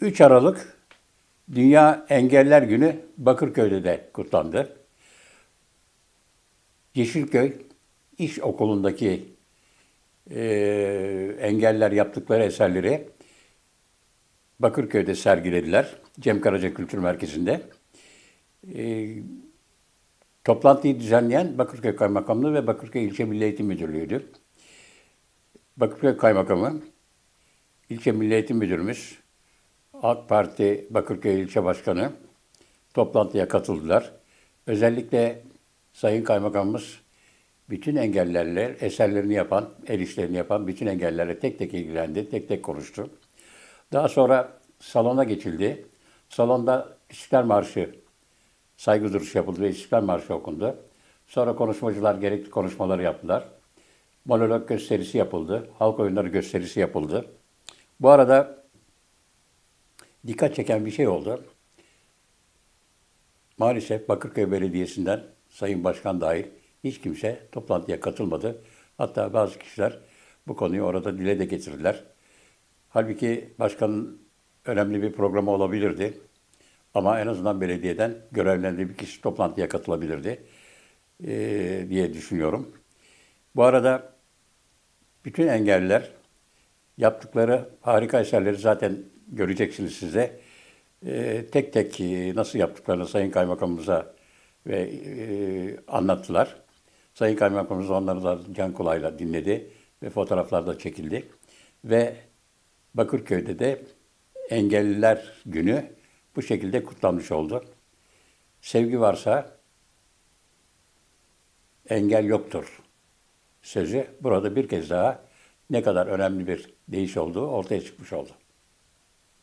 3 Aralık Dünya Engeller Günü Bakırköy'de de kutlandı. Yeşilköy İş Okulu'ndaki e, engeller yaptıkları eserleri Bakırköy'de sergilediler. Cem Karaca Kültür Merkezi'nde. E, toplantıyı düzenleyen Bakırköy Kaymakamlığı ve Bakırköy İlçe Milli Eğitim Müdürlüğü'ydü. Bakırköy Kaymakamı, İlçe Milli Eğitim Müdürümüz, AK Parti Bakırköy İlçe Başkanı toplantıya katıldılar. Özellikle Sayın Kaymakamımız bütün engellerle eserlerini yapan, el işlerini yapan bütün engellerle tek tek ilgilendi, tek tek konuştu. Daha sonra salona geçildi. Salonda İstiklal Marşı saygı duruşu yapıldı ve İstiklal Marşı okundu. Sonra konuşmacılar gerekli konuşmaları yaptılar. Monolog gösterisi yapıldı. Halk oyunları gösterisi yapıldı. Bu arada dikkat çeken bir şey oldu. Maalesef Bakırköy Belediyesi'nden Sayın Başkan dahil hiç kimse toplantıya katılmadı. Hatta bazı kişiler bu konuyu orada dile de getirdiler. Halbuki başkanın önemli bir programı olabilirdi. Ama en azından belediyeden görevlendirilmiş bir kişi toplantıya katılabilirdi eee, diye düşünüyorum. Bu arada bütün engelliler yaptıkları harika eserleri zaten göreceksiniz size. Eee, tek tek eee, nasıl yaptıklarını Sayın Kaymakamımıza ve eee, anlattılar. Sayın Kaymakamımız onları da can kulağıyla dinledi ve fotoğraflar da çekildi. Ve Bakırköy'de de Engelliler Günü bu şekilde kutlanmış oldu. Sevgi varsa engel yoktur sözü burada bir kez daha ne kadar önemli bir değiş olduğu ortaya çıkmış oldu.